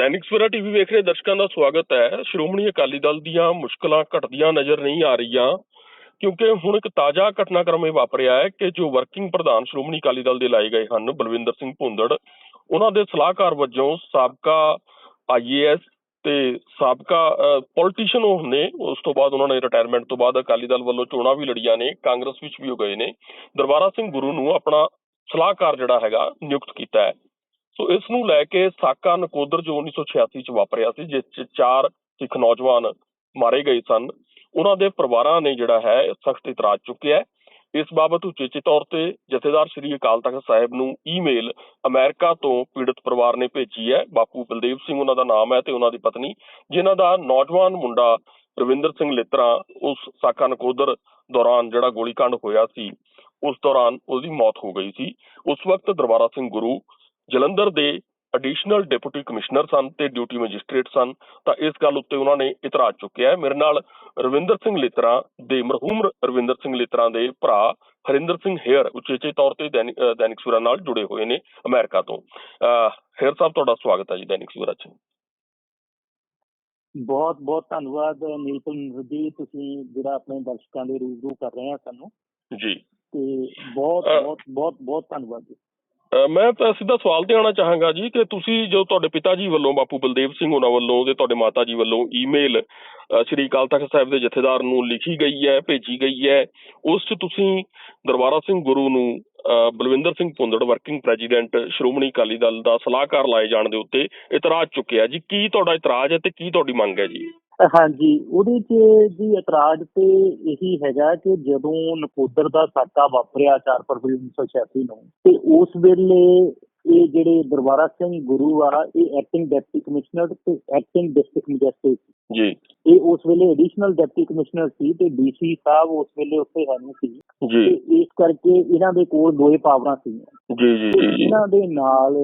Dainik Savera TV ਵੇਖ ਰਹੇ ਦਰਸ਼ਕਾਂ ਦਾ ਸਵਾਗਤ ਹੈ। ਸ਼੍ਰੋਮਣੀ ਅਕਾਲੀ ਦਲ ਦੀਆਂ ਮੁਸ਼ਕਲਾਂ ਘਟਦੀਆਂ ਨਜ਼ਰ ਨਹੀਂ ਆ ਰਹੀਆਂ, ਕਿਉਂਕਿ ਹੁਣ ਇੱਕ ਤਾਜ਼ਾ ਘਟਨਾਕ੍ਰਮ ਇਹ ਵਾਪਰਿਆ ਹੈ ਕਿ ਜੋ ਵਰਕਿੰਗ ਪ੍ਰਧਾਨ ਸ਼੍ਰੋਮਣੀ ਅਕਾਲੀ ਦਲ ਦੇ ਲਾਏ ਗਏ ਹਨ, ਬਲਵਿੰਦਰ ਸਿੰਘ ਭੁੰਦੜ, ਉਹਨਾਂ ਦੇ ਸਲਾਹਕਾਰ ਵਜੋਂ ਸਾਬਕਾ ਆਈਏਐਸ ਤੇ ਸਾਬਕਾ ਪੋਲੀਟੀਸ਼ੀਅਨ ਉਹ ਨੇ, ਉਸ ਤੋਂ ਬਾਅਦ ਉਹਨਾਂ ਨੇ ਰਿਟਾਇਰਮੈਂਟ ਤੋਂ ਬਾਅਦ ਅਕਾਲੀ ਦਲ ਵੱਲੋਂ ਚੋਣਾਂ ਵੀ ਲੜੀਆਂ ਨੇ, ਕਾਂਗਰਸ ਵਿੱਚ ਵੀ ਉਹ ਗਏ ਨੇ। ਦਰਬਾਰਾ ਸਿੰਘ ਗੁਰੂ ਨੂੰ ਆਪਣਾ ਸਲਾਹਕਾਰ ਜਿਹੜਾ ਹੈਗਾ, ਨਿਯੁਕਤ ਕੀਤਾ ਹੈ। ਸੋ ਇਸ ਨੂੰ ਲੈ ਕੇ ਸਾਕਾ ਨਕੋਦਰ ਜੋ 1986 ਚ ਵਾਪਰਿਆ ਸੀ, ਜਿਸ ਚ ਚਾਰ ਸਿੱਖ ਨੌਜਵਾਨ ਮਾਰੇ ਗਏ ਸਨ, ਉਹਨਾਂ ਦੇ ਪਰਿਵਾਰਾਂ ਨੇ ਜਿਹੜਾ ਹੈ ਸਖਤ ਇਤਰਾਜ਼ ਚੁੱਕਿਆ ਹੈ। ਇਸ ਬਾਬਤ ਉਚੇਚੇ ਤੌਰ ਤੇ ਜਥੇਦਾਰ ਸ੍ਰੀ ਅਕਾਲ ਤਖਤ ਸਾਹਿਬ ਨੂੰ ਈਮੇਲ ਅਮਰੀਕਾ ਤੋਂ ਪੀੜਤ ਪਰਿਵਾਰ ਨੇ ਭੇਜੀ ਹੈ। ਬਾਪੂ ਬਲਦੇਵ ਸਿੰਘ ਉਹਨਾਂ ਦਾ ਨਾਮ ਹੈ ਤੇ ਉਹਨਾਂ ਦੀ ਪਤਨੀ, ਜਿਨ੍ਹਾਂ ਦਾ ਨੌਜਵਾਨ ਮੁੰਡਾ ਰਵਿੰਦਰ ਸਿੰਘ ਲਿੱਤਰਾ ਉਸ ਸਾਕਾ ਨਕੋਦਰ ਦੌਰਾਨ ਜਿਹੜਾ ਗੋਲੀकांड ਹੋਇਆ ਸੀ, ਉਸ ਦੌਰਾਨ ਉਹਦੀ ਮੌਤ ਹੋ ਗਈ ਸੀ। ਉਸ ਵਕਤ ਦਰਬਾਰਾ ਸਿੰਘ ਗੁਰੂ ਜਲੰਧਰ ਦੇ ਐਡੀਸ਼ਨਲ ਡਿਪਟੀ ਕਮਿਸ਼ਨਰ ਸਨ ਤੇ ਡਿਊਟੀ ਮੈਜਿਸਟ੍ਰੇਟ ਸਨ ਤਾਂ ਇਸ ਗੱਲ ਉੱਤੇ ਉਹਨਾਂ ਨੇ ਇਤਰਾਜ਼ ਚੁੱਕਿਆ ਹੈ। ਮੇਰੇ ਨਾਲ ਰਵਿੰਦਰ ਸਿੰਘ ਲਿਤਰਾ ਦੇ ਮਰਹੂਮ ਰਵਿੰਦਰ ਸਿੰਘ ਲਿਤਰਾ ਦੇ ਭਰਾ ਹਰਿੰਦਰ ਸਿੰਘ ਹੇਅਰ ਉਚੇਚੇ ਤੌਰ ਤੇ ਦੈਨਿਕ ਸਵੇਰਾ ਨਾਲ ਜੁੜੇ ਹੋਏ ਨੇ ਅਮਰੀਕਾ ਤੋਂ। ਹੇਅਰ ਸਾਹਿਬ ਤੁਹਾਡਾ ਸਵਾਗਤ ਹੈ ਜੀ ਦੈਨਿਕ ਸਵੇਰਾ 'ਚ। ਬਹੁਤ ਬਹੁਤ ਧੰਨਵਾਦ ਨੀਲਕੰਠ ਜੀ ਤੁਸੀਂ ਜਿਹੜਾ ਆਪਣੇ ਦਰਸ਼ਕਾਂ ਦੇ ਰੂਬਰੂ ਕਰ ਰਹੇ ਆ ਸਾਨੂੰ। ਜੀ। ਤੇ ਬਹੁਤ ਬਹੁਤ ਬਹੁਤ ਬਹੁਤ ਧੰਨਵਾਦ ਜੀ। ਮੈਂ ਤਾਂ ਸਿੱਧਾ ਸਵਾਲ ਤੇ ਆਉਣਾ ਚਾਹਾਂਗਾ ਜੀ ਕਿ ਤੁਸੀਂ ਜੋ ਤੁਹਾਡੇ ਪਿਤਾ ਜੀ ਵੱਲੋਂ, ਬਾਪੂ ਬਲਦੇਵ ਸਿੰਘ ਉਹਨਾਂ ਵੱਲੋਂ ਤੇ ਤੁਹਾਡੇ ਮਾਤਾ ਜੀ ਵੱਲੋਂ ਈਮੇਲ ਸ੍ਰੀ ਅਕਾਲ ਤਖਤ ਸਾਹਿਬ ਦੇ ਜਥੇਦਾਰ ਨੂੰ ਲਿਖੀ ਗਈ ਹੈ, ਭੇਜੀ ਗਈ ਹੈ, ਉਸ 'ਚ ਤੁਸੀਂ ਦਰਬਾਰਾ ਸਿੰਘ ਗੁਰੂ ਨੂੰ, ਅਹ ਬਲਵਿੰਦਰ ਸਿੰਘ ਭੁੰਦੜ ਵਰਕਿੰਗ ਪ੍ਰੈਜ਼ੀਡੈਂਟ ਸ਼੍ਰੋਮਣੀ ਅਕਾਲੀ ਦਲ ਦਾ ਸਲਾਹਕਾਰ ਲਾਏ ਜਾਣ ਦੇ ਉੱਤੇ ਇਤਰਾਜ਼ ਚੁੱਕਿਆ ਜੀ। ਕੀ ਤੁਹਾਡਾ ਇਤਰਾਜ਼ ਹੈ ਤੇ ਕੀ ਤੁਹਾਡੀ ਮੰਗ ਹੈ ਜੀ? ਹਾਂਜੀ ਉਹਦੇ 'ਚ ਜੀ ਇਤਰਾਜ਼ ਤੇ ਇਹੀ ਹੈਗਾ ਕਿ ਜਦੋਂ ਨਕੋਦਰ ਦਾ ਸਾਕਾ ਵਾਪਰਿਆ 4 ਫਰਵਰੀ 1986 ਨੂੰ ਤੇ ਉਸ ਵੇਲੇ ਇਹ ਜਿਹੜੇ ਦਰਬਾਰਾ ਸਿੰਘ ਗੁਰੂ ਆ ਇਹ ਐਕਟਿੰਗ ਡਿਪਟੀ ਕਮਿਸ਼ਨਰ ਤੇ ਐਕਟਿੰਗ ਡਿਸਟ੍ਰਿਕਟ ਮੈਜਿਸਟ੍ਰੇਟ ਜੀ। ਇਹ ਉਸ ਵੇਲੇ ਐਡੀਸ਼ਨਲ ਡਿਪਟੀ ਕਮਿਸ਼ਨਰ ਸੀ ਤੇ ਡੀਸੀ ਸਾਹਿਬ ਉਸ ਵੇਲੇ ਉੱਥੇ ਹੈ ਨਹੀਂ ਸੀ। ਜੀ। ਇਸ ਕਰਕੇ ਇਹਨਾਂ ਦੇ ਕੋਲ ਦੋਏ ਪਾਵਰਾਂ ਸੀਗੀਆਂ। ਜੀ ਜੀ ਜੀ ਇਹਨਾਂ ਦੇ ਨਾਲ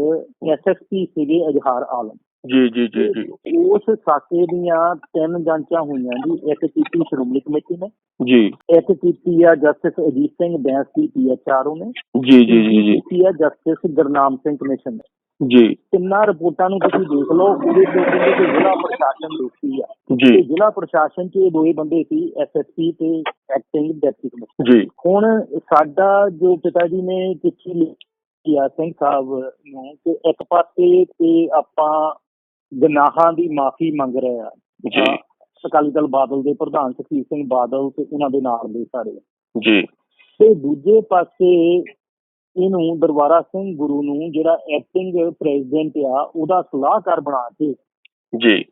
ਐਸਐਸਪੀ ਸੀਗੇ ਅਜਹਾਰ ਆਲਮ। ਜੀ ਜੀ ਜੀ ਜੀ। ਉਸ ਸਾਕੇ ਦੀਆਂ ਤਿੰਨ ਜਾਂਚਾਂ ਹੋਈਆਂ ਜੀ ਇੱਕ ਕੀਤੀ ਸ਼੍ਰੋਮਣੀ ਕਮੇਟੀ ਨੇ। ਜੀ। ਇੱਕ ਕੀਤੀ ਆ ਜਸਟਿਸ ਅਜੀਤ ਸਿੰਘ ਬੈਂਸ ਦੀ ਪੀਐਚਆਰਓ ਨੇ। ਜੀ ਜੀ ਜੀ ਜੀ। ਕੀਤੀ ਆ ਜਸਟਿਸ ਗੁਰਨਾਮ ਸਿੰਘ ਕਮਿਸ਼ਨ ਨੇ। ਜੀ। ਤਿੰਨਾਂ ਰਿਪੋਰਟਾਂ ਨੂੰ ਤੁਸੀਂ ਦੇਖ ਲਓ ਉਹਦੇ ਤੋਂ ਕਹਿੰਦੇ ਕਿ ਜ਼ਿਲ੍ਹਾ ਪ੍ਰਸ਼ਾਸਨ ਦੋਸ਼ੀ ਆ। ਜੀ। ਜ਼ਿਲ੍ਹਾ ਪ੍ਰਸ਼ਾਸਨ 'ਚ ਇਹ ਦੋਏ ਬੰਦੇ ਸੀ ਐਸਐਸਪੀ ਤੇ ਐਕਟਿੰਗ ਡਿਪਟੀ ਕਮਿਸ਼ਨਰ। ਜੀ। ਹੁਣ ਸਾਡਾ ਜੋ ਪਿਤਾ ਜੀ ਨੇ ਚਿੱਠੀ ਲਿਖੀ ਆ ਸਿੰਘ ਸਾਹਿਬ ਨੂੰ ਕਿ ਇੱਕ ਪਾਸੇ ਤੇ ਆਪਾਂ ਗੁਨਾਹਾਂ ਦੀ ਮਾਫੀ ਮੰਗ ਰਹੇ ਆ। ਜੀ। ਅਕਾਲੀ ਦਲ ਬਾਦਲ ਦੇ ਪ੍ਰਧਾਨ ਸੁਖਬੀਰ ਸਿੰਘ ਬਾਦਲ ਤੇ ਉਹਨਾਂ ਦੇ ਨਾਲ ਦੇ ਸਾਰੇ। ਜੀ। ਤੇ ਦੂਜੇ ਪਾਸੇ ਇਹਨੂੰ ਦਰਬਾਰਾ ਸਿੰਘ ਗੁਰੂ ਨੂੰ ਜਿਹੜਾ ਐਕਟਿੰਗ ਪ੍ਰੈਜ਼ੀਡੈਂਟ ਆ ਉਹਦਾ ਸਲਾਹਕਾਰ ਬਣਾ ਕੇ ਜੀ।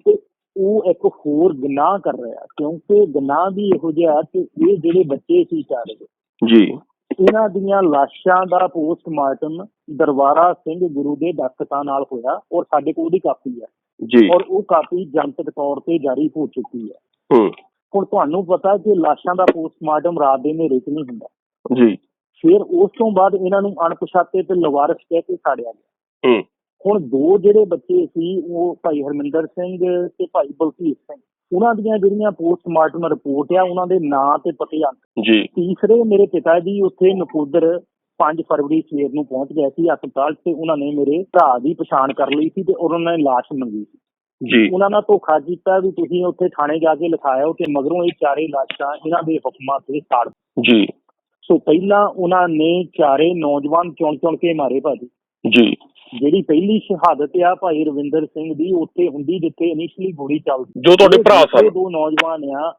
ਉਹ ਇੱਕ ਹੋਰ ਗੁਨਾਹ ਕਰ ਰਿਹਾ। ਕਿਉਂਕਿ ਗੁਨਾਹ ਵੀ ਇਹੋ ਜਿਹਾ ਕਿ ਇਹ ਜਿਹੜੇ ਬੱਚੇ ਸੀ ਚਾਰੇ। ਜੀ। ਇਹਨਾਂ ਦੀਆਂ ਲਾਸ਼ਾਂ ਦਾ ਪੋਸਟਮਾਰਟਮ ਦਰਬਾਰਾ ਸਿੰਘ ਗੁਰੂ ਦੇ ਦਸਤਖਤਾਂ ਨਾਲ ਹੋਇਆ ਔਰ ਸਾਡੇ ਕੋਲ ਉਹਦੀ ਕਾਪੀ ਹੈ ਜੀ। ਔਰ ਉਹ ਕਾਪੀ ਜਨਤਕ ਤੌਰ ਤੇ ਜਾਰੀ ਹੋ ਚੁੱਕੀ ਹੈ। ਹੂੰ। ਹੁਣ ਤੁਹਾਨੂੰ ਪਤਾ ਕਿ ਲਾਸ਼ਾਂ ਦਾ ਪੋਸਟਮਾਰਟਮ ਰਾਤ ਦੇ ਹਨੇਰੇ 'ਚ ਨਹੀਂ ਹੁੰਦਾ। ਜੀ। ਫਿਰ ਉਸ ਤੋਂ ਬਾਅਦ ਇਹਨਾਂ ਨੂੰ ਅਣਪਛਾਤੇ ਤੇ ਲਵਾਰਸ ਕਹਿ ਕੇ ਸਾੜਿਆ ਗਿਆ। ਹੂੰ। ਹੁਣ ਦੋ ਜਿਹੜੇ ਬੱਚੇ ਸੀ ਉਹ ਭਾਈ ਹਰਮਿੰਦਰ ਸਿੰਘ ਤੇ ਭਾਈ ਬਲਜੀਤ ਸਿੰਘ ਉਹਨਾਂ ਦੀਆਂ ਜਿਹੜੀਆਂ ਪੋਸਟਮਾਰਟਮ ਰਿਪੋਰਟ ਆ ਉਹਨਾਂ ਦੇ ਨਾਂ ਤੇ ਪਤੇ ਆ। ਜੀ। ਤੀਸਰੇ ਮੇਰੇ ਪਿਤਾ ਜੀ ਉੱਥੇ ਨਕੋਦਰ 5 ਫਰਵਰੀ ਸਵੇਰ ਨੂੰ ਪਹੁੰਚ ਗਏ ਸੀ ਹਸਪਤਾਲ ਤੇ ਉਹਨਾਂ ਨੇ ਮੇਰੇ ਭਰਾ ਦੀ ਪਛਾਣ ਕਰ ਲਈ ਸੀ ਤੇ ਉਹਨਾਂ ਨੇ ਲਾਸ਼ ਮੰਗੀ ਸੀ। ਜੀ। ਉਹਨਾਂ ਨਾਲ ਧੋਖਾ ਕੀਤਾ ਵੀ ਤੁਸੀਂ ਉੱਥੇ ਥਾਣੇ ਜਾ ਕੇ ਲਿਖਾਇਓ ਤੇ ਮਗਰੋਂ ਇਹ ਚਾਰੇ ਲਾਸ਼ਾਂ ਇਹਨਾਂ ਦੇ ਹੁਕਮਾਂ ਤੇ ਸਾੜ ਜੀ। ਸੋ ਪਹਿਲਾਂ ਉਹਨਾਂ ਨੇ ਚਾਰੇ ਨੌਜਵਾਨ ਚੁਣ ਚੁਣ ਕੇ ਮਾਰੇ ਭਾਜੀ। ਜੀ। ਜਿਹੜੀ ਪਹਿਲੀ ਸ਼ਹਾਦਤ ਆ ਭਾਈ ਰਵਿੰਦਰ ਸਿੰਘ ਦੀ ਉੱਥੇ ਹੁੰਦੀ ਜਿੱਥੇ ਇਨੀਸ਼ੀਅਲੀ ਗੋਲੀ ਚੱਲਦੀ। ਜੋ ਤੁਹਾਡੇ ਭਰਾ ਸਨ। ਦੋ ਨੌਜਵਾਨ ਆ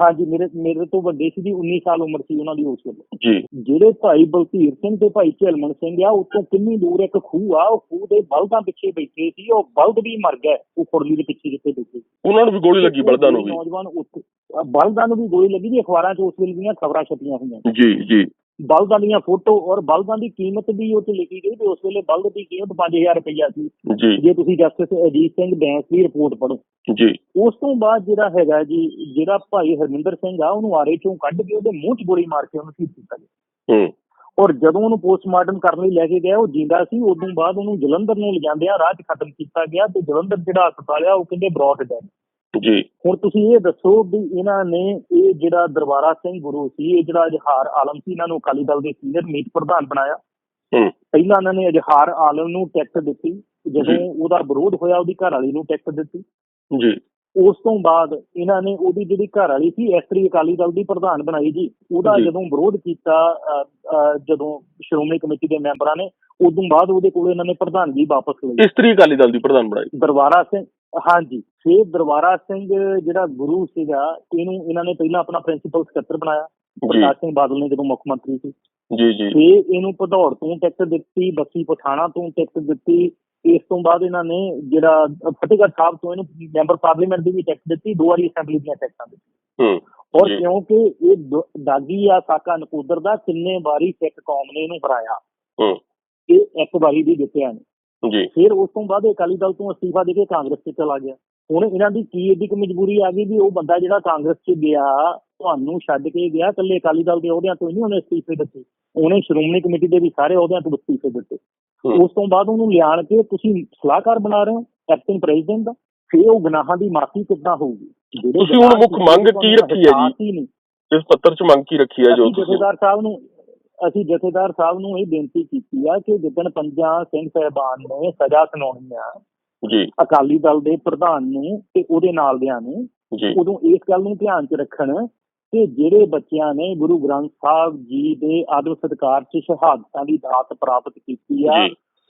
ਹਾਂਜੀ ਮੇਰੇ ਮੇਰੇ ਤੋਂ ਵੱਡੇ ਸੀ ਜੀ 19 ਸਾਲ ਉਮਰ ਸੀ ਉਹਨਾਂ ਦੀ ਉਸ ਵੇਲੇ। ਜੀ। ਜਿਹੜੇ ਭਾਈ ਬਲਧੀਰ ਸਿੰਘ ਤੇ ਭਾਈ ਝਲਮਣ ਸਿੰਘ ਆ ਉੱਥੋਂ ਕਿੰਨੀ ਦੂਰ ਇੱਕ ਖੂਹ ਆ ਉਹ ਖੂਹ ਦੇ ਬਲਦਾਂ ਪਿੱਛੇ ਬੈਠੇ ਸੀ ਉਹ ਬਲਦ ਵੀ ਮਰ ਗਏ ਉਹ ਫੁਰਲੀ ਦੇ ਪਿੱਛੇ ਜਿੱਥੇ ਬੈਠੇ। ਉਹਨਾਂ ਨੂੰ ਵੀ ਗੋਲੀ ਲੱਗੀ ਬਲਦਾਂ ਨੂੰ ਵੀ? ਨੌਜਵਾਨ ਉੱਥੇ ਬਲਦਾਂ ਨੂੰ ਵੀ ਗੋਲੀ ਲੱਗੀ ਜੀ ਅਖਬਾਰਾਂ 'ਚ ਉਸ ਵੇਲੇ ਦੀਆਂ ਖਬਰਾਂ ਛਪੀਆਂ ਹੋਈਆਂ। ਜੀ ਜੀ। ਬਲਦਾਂ ਦੀਆਂ ਫੋਟੋ ਔਰ ਬਲਦਾਂ ਦੀ ਕੀਮਤ ਵੀ ਉੱਥੇ ਲਿਖੀ ਗਈ ਤੇ ਉਸ ਵੇਲੇ ਬਲਦ ਦੀ ਕੀਮਤ 5000 ਰੁਪਈਆ ਸੀ। ਜੀ। ਤੁਸੀਂ ਜਸਟਿਸ ਅਜੀਤ ਸਿੰਘ ਬੈਂਸ ਦੀ ਰਿਪੋਰਟ ਪੜ੍ਹੋ। ਜੀ। ਉਸ ਤੋਂ ਬਾਅਦ ਜਿਹੜਾ ਹੈਗਾ ਜੀ ਜਿਹੜਾ ਭਾਈ ਹਰਮਿੰਦਰ ਸਿੰਘ ਆ ਉਹਨੂੰ ਆਰੇ ਚੋਂ ਕੱਢ ਕੇ ਉਹਦੇ ਮੂੰਹ 'ਚ ਗੋਲੀ ਮਾਰ ਕੇ ਉਹਨੂੰ ਸ਼ਹੀਦ ਕੀਤਾ ਗਿਆ। ਹੂੰ। ਔਰ ਜਦੋਂ ਉਹਨੂੰ ਪੋਸਟਮਾਰਟਮ ਕਰਨ ਲਈ ਲੈ ਕੇ ਗਏ ਉਹ ਜਿੰਦਾ ਸੀ ਉਦੋਂ ਬਾਅਦ ਉਹਨੂੰ ਜਲੰਧਰ ਨੂੰ ਲਿਜਾਂਦਿਆਂ ਰਾਹ 'ਚ ਖਤਮ ਕੀਤਾ ਗਿਆ ਤੇ ਜਲੰਧਰ ਜਿਹੜਾ ਹਸਪਤਾਲ ਆ ਉਹ ਕਹਿੰਦੇ ਬ੍ਰੌਡ ਡੈਡ। ਜੀ। ਹੁਣ ਤੁਸੀਂ ਇਹ ਦੱਸੋ ਵੀ ਇਹਨਾਂ ਨੇ ਇਹ ਜਿਹੜਾ ਦਰਬਾਰਾ ਸਿੰਘ ਗੁਰੂ ਸੀ ਇਹ ਜਿਹੜਾ ਇਜਹਾਰ ਆਲਮ ਸੀ ਇਹਨਾਂ ਨੂੰ ਅਕਾਲੀ ਦਲ ਦੇ ਸੀਨੀਅਰ ਮੀਤ ਪ੍ਰਧਾਨ ਬਣਾਇਆ। ਹੂੰ। ਪਹਿਲਾਂ ਇਹਨਾਂ ਨੇ ਇਜਹਾਰ ਆਲਮ ਨੂੰ ਟਿਕਟ ਦਿੱਤੀ ਜਦੋਂ। ਉਹਦਾ ਵਿਰੋਧ ਹੋਇਆ ਉਹਦੀ ਘਰ ਵਾਲੀ ਨੂੰ ਟਿਕਟ ਦਿੱਤੀ। ਜੀ। ਉਸ ਤੋਂ ਬਾਅਦ ਇਹਨਾਂ ਨੇ ਉਹਦੀ ਜਿਹੜੀ ਘਰ ਵਾਲੀ ਸੀ ਇਸਤਰੀ ਅਕਾਲੀ ਦਲ ਦੀ ਪ੍ਰਧਾਨ ਬਣਾਈ ਜੀ। ਉਹਦਾ। ਜਦੋਂ ਵਿਰੋਧ ਕੀਤਾ ਜਦੋਂ ਸ਼੍ਰੋਮਣੀ ਕਮੇਟੀ ਦੇ ਮੈਂਬਰਾਂ ਨੇ ਉਦੋਂ ਬਾਅਦ ਉਹਦੇ ਕੋਲ ਇਹਨਾਂ ਨੇ ਪ੍ਰਧਾਨਗੀ ਵਾਪਸ ਲਈ। ਇਸਤਰੀ ਅਕਾਲੀ ਦਲ ਦੀ ਪ੍ਰਧਾਨ ਬਣਾਈ। ਦਰਬਾਰਾ ਸਿੰਘ ਹਾਂਜੀ। ਫਿਰ ਦਰਬਾਰਾ ਸਿੰਘ ਜਿਹੜਾ ਗੁਰੂ ਸੀਗਾ ਇਹਨੂੰ ਇਹਨਾਂ ਨੇ ਪਹਿਲਾਂ ਆਪਣਾ ਪ੍ਰਿੰਸੀਪਲ ਸਕੱਤਰ ਬਣਾਇਆ। ਪ੍ਰਕਾਸ਼ ਸਿੰਘ ਬਾਦਲ ਨੇ ਜਦੋਂ ਮੁੱਖ ਮੰਤਰੀ ਸੀ। ਜੀ ਜੀ। ਫਿਰ ਇਹਨੂੰ ਭਦੌੜ ਤੋਂ ਟਿਕਟ ਦਿੱਤੀ ਬੱਸੀ ਪਠਾਣਾ ਤੋਂ ਟਿਕਟ ਦਿੱਤੀ। ਇਸ ਤੋਂ ਬਾਅਦ ਇਹਨਾਂ ਨੇ ਜਿਹੜਾ ਫਤਿਹਗੜ੍ਹ ਸਾਹਿਬ ਤੋਂ ਇਹਨੂੰ ਮੈਂਬਰ ਪਾਰਲੀਮੈਂਟ ਦੀ ਵੀ ਟਿਕਟ ਦਿੱਤੀ ਦੋ ਵਾਰੀ ਅਸੈਂਬਲੀ ਦੀਆਂ ਟਿਕਟਾਂ ਦਿੱਤੀਆਂ। ਹੂੰ ਔਰ। ਕਿਉਂਕਿ ਇਹ ਦਾਗੀ ਆ ਸਾਕਾ ਨਕੋਦਰ ਦਾ ਕਿੰਨੇ ਵਾਰੀ ਸਿੱਖ ਕੌਮ ਨੇ ਇਹਨੂੰ ਹਰਾਇਆ। ਹੂੰ। ਇਹ ਇੱਕ ਵਾਰੀ ਵੀ ਜਿੱਤਿਆ ਨਹੀਂ ਜੀ। ਫਿਰ ਉਸ ਤੋਂ ਬਾਅਦ ਅਕਾਲੀ ਦਲ ਤੋਂ ਅਸਤੀਫਾ ਦੇ ਕੇ ਕਾਂਗਰਸ 'ਚ ਚਲਾ ਗਿਆ। ਹੁਣ ਇਹਨਾਂ ਦੀ ਕੀ ਏਡੀ ਕੁ ਮਜਬੂਰੀ ਆ ਗਈ ਵੀ ਉਹ ਬੰਦਾ ਜਿਹੜਾ ਕਾਂਗਰਸ 'ਚ ਗਿਆ ਤੁਹਾਨੂੰ ਛੱਡ ਕੇ ਗਿਆ ਇਕੱਲੇ ਅਕਾਲੀ ਦਲ ਦੇ ਅਹੁਦਿਆਂ ਤੋਂ ਨਹੀਂ ਉਹਨੇ ਅਸਤੀਫੇ ਦਿੱਤੇ। ਉਹਨੇ ਸ਼੍ਰੋਮਣੀ ਕਮੇਟੀ ਦੇ ਵੀ ਸਾਰੇ ਅਹੁਦਿਆਂ ਤੋਂ ਅਸਤੀਫੇ ਦਿੱਤੇ। ਉਸ ਤੋਂ ਬਾਅਦ ਉਹਨੂੰ ਲਿਆਣ ਕੇ ਤੁਸੀਂ ਸਲਾਹਕਾਰ ਬਣਾ ਰਹੇ ਹੋ ਐਕਟਿੰਗ ਪ੍ਰੈਜ਼ੀਡੈਂਟ ਦਾ? ਫਿਰ ਉਹ ਗੁਨਾਹਾਂ ਦੀ ਮਾਫੀ ਕਿੱਦਾਂ ਹੋਊਗੀ? ਤੁਸੀਂ ਹੁਣ ਮੁੱਖ ਮੰਗ ਕੀ ਰੱਖੀ ਹੈ ਜੀ? ਇਸ ਪੱਤਰ 'ਚ ਮੰਗ ਕੀ ਰੱਖੀ ਹੈ ਜੋ ਤੁਸੀਂ ਜਥੇਦਾਰ ਸਾਹਿਬ ਨੂੰ ਅਸੀਂ ਜਥੇਦਾਰ ਸਾਹਿਬ ਨੂੰ ਇਹ ਬੇਨਤੀ ਕੀਤੀ ਆ ਕਿ ਜਿੱਦਣ ਪੰਜਾਂ ਸਿੰਘ ਸਾਹਿਬਾਨ ਨੇ ਸਜ਼ਾ ਸੁਣਾਉਣੀ ਆ ਜੀ। ਅਕਾਲੀ ਦਲ ਦੇ ਪ੍ਰਧਾਨ ਨੂੰ ਤੇ ਉਹਦੇ ਨਾਲ ਦਿਆਂ ਨੂੰ ਉਦੋਂ ਇਸ ਗੱਲ ਨੂੰ ਧਿਆਨ 'ਚ ਰੱਖਣ ਕਿ ਜਿਹੜੇ ਬੱਚਿਆਂ ਨੇ ਗੁਰੂ ਗ੍ਰੰਥ ਸਾਹਿਬ ਜੀ ਦੇ ਆਦਰ ਸਤਿਕਾਰ 'ਚ ਸ਼ਹਾਦਤਾਂ ਦੀ ਦਾਤ ਪ੍ਰਾਪਤ ਕੀਤੀ ਆ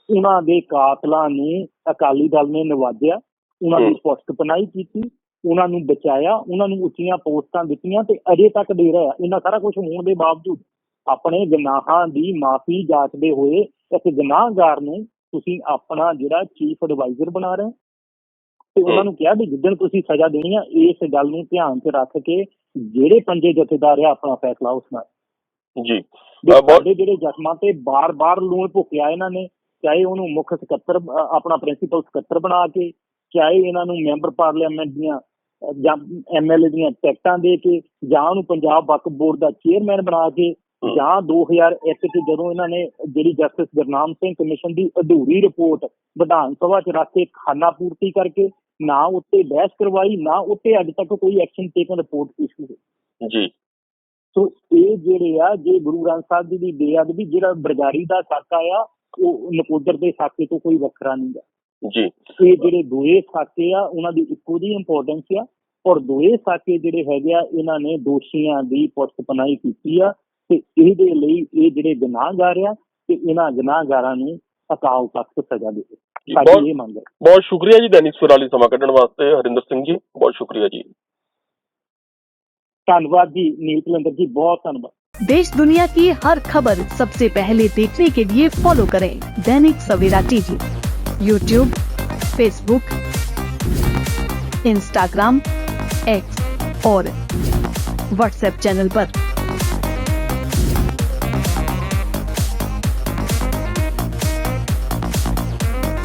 ਉਹਨਾਂ ਦੇ ਕਾਤਲਾਂ ਨੂੰ ਅਕਾਲੀ ਦਲ ਨੇ ਨਵਾਜਿਆ ਉਹਨਾਂ ਦੀ ਹਮ। ਪੁਸ਼ਤ ਪਨਾਈ ਕੀਤੀ ਉਹਨਾਂ ਨੂੰ ਬਚਾਇਆ ਉਹਨਾਂ ਨੂੰ ਉੱਚੀਆਂ ਪੋਸਟਾਂ ਦਿੱਤੀਆਂ ਤੇ ਅਜੇ ਤੱਕ ਦੇ ਰਿਹਾ ਇਹਨਾਂ ਸਾਰਾ ਕੁਝ ਹੋਣ ਦੇ ਬਾਵਜੂਦ ਆਪਣੇ ਗੁਨਾਹਾਂ ਦੀ ਮਾਫੀ ਜਾਚਦੇ ਹੋਏ ਇੱਕ ਗੁਨਾਹਗਾਰ ਨੂੰ ਤੁਸੀਂ ਆਪਣਾ ਜਿਹੜਾ ਚੀਫ ਐਡਵਾਈਜ਼ਰ ਬਣਾ ਰਹੇ ਤੇ ਉਹਨਾਂ। ਨੂੰ ਕਿਹਾ ਵੀ ਜਿੱਦਣ ਤੁਸੀਂ ਸਜ਼ਾ ਦੇਣੀ ਆ ਇਸ ਗੱਲ ਨੂੰ ਧਿਆਨ 'ਚ ਰੱਖ ਕੇ ਜਿਹੜੇ ਪੰਜੇ ਜਥੇਦਾਰ ਆ ਆਪਣਾ ਫੈਸਲਾ ਉਸ ਨਾਲ ਜੀ ਸਾਡੇ ਜਿਹੜੇ ਜ਼ਖਮਾਂ ਤੇ ਬਾਰ-ਬਾਰ ਲੂਣ ਭੁੱਕਿਆ ਇਹਨਾਂ ਨੇ ਚਾਹੇ ਉਹਨੂੰ ਮੁੱਖ ਸਕੱਤਰ ਆਪਣਾ ਪ੍ਰਿੰਸੀਪਲ ਸਕੱਤਰ ਬਣਾ ਕੇ ਚਾਹੇ ਇਹਨਾਂ ਨੂੰ ਮੈਂਬਰ ਪਾਰਲੀਮੈਂਟ ਦੀਆਂ ਜਾਂ ਐਮਐਲਏ ਦੀਆਂ ਟਿਕਟਾਂ ਦੇ ਕੇ ਜਾਂ ਉਹਨੂੰ ਪੰਜਾਬ ਵਕਫ ਬੋਰਡ ਦਾ ਚੇਅਰਮੈਨ ਬਣਾ ਕੇ। ਜਾਂ 2001 ਚ ਜਦੋਂ ਇਹਨਾਂ ਨੇ ਜਿਹੜੀ ਜਸਟਿਸ ਗੁਰਨਾਮ ਸਿੰਘ ਕਮਿਸ਼ਨ ਦੀ ਅਧੂਰੀ ਰਿਪੋਰਟ ਵਿਧਾਨ ਸਭਾ ਚ ਰੱਖ ਕੇ ਖਾਨਾ ਪੂਰਤੀ ਕਰਕੇ ਨਾ ਉੱਤੇ ਬਹਿਸ ਕਰਵਾਈ ਨਾ ਉੱਤੇ ਅੱਜ ਤੱਕ ਕੋਈ ਐਕਸ਼ਨ ਟੇਕਨ ਰਿਪੋਰਟ ਇਸ਼ੂ ਹੋਈ। ਜੀ। ਸੋ ਇਹ ਜਿਹੜੇ ਆ ਜੇ ਗੁਰੂ ਗ੍ਰੰਥ ਸਾਹਿਬ ਜੀ ਦੀ ਬੇਅਦਬੀ ਜਿਹੜਾ ਬਰਗਾੜੀ ਦਾ ਸਾਕਾ ਆ ਉਹ ਨਕੋਦਰ ਦੇ ਸਾਕੇ ਤੋਂ ਕੋਈ ਵੱਖਰਾ ਨਹੀਂ ਗਾ ਜੀ। ਇਹ ਜਿਹੜੇ ਦੋਏ ਸਾਕੇ ਆ ਉਹਨਾਂ ਦੀ ਇੱਕੋ ਜਿਹੀ ਇੰਪੋਰਟੈਂਸ ਆ। ਔਰ ਦੋਏ ਸਾਕੇ ਜਿਹੜੇ ਹੈਗੇ ਆ ਇਹਨਾਂ ਨੇ ਦੋਸ਼ੀਆਂ ਦੀ ਪੁਸ਼ਤ ਪਨਾਹੀ ਕੀਤੀ ਆ। ਤੇ ਇਹਦੇ ਲਈ ਇਹ ਜਿਹੜੇ ਗੁਨਾਹਗਾਰ ਆ ਤੇ ਇਹਨਾਂ ਗੁਨਾਹਗਾਰਾਂ ਨੂੰ ਅਕਾਲ ਤਖਤ ਸਜ਼ਾ ਦੇਵੇ ਜੀ, ਸਾਡੀ ਬਹੁਤ ਇਹ ਮੰਗ ਹੈ ਬਹੁਤ ਸ਼ੁਕਰੀਆ ਜੀ ਦੈਨਿਕ ਸਵੇਰਾ ਲਈ ਸਮਾਂ ਕੱਢਣ ਵਾਸਤੇ ਹਰਿੰਦਰ ਸਿੰਘ ਜੀ ਬਹੁਤ ਸ਼ੁਕਰੀਆ ਜੀ ਧੰਨਵਾਦ ਜੀ ਨੀਲ ਕਲੰਦਰ ਜੀ ਬਹੁਤ ਧੰਨਵਾਦ देश दुनिया की हर खबर सबसे पहले देखने के लिए फॉलो करें Dainik Savera TV YouTube Facebook Instagram X और व्हाट्सएप चैनल पर।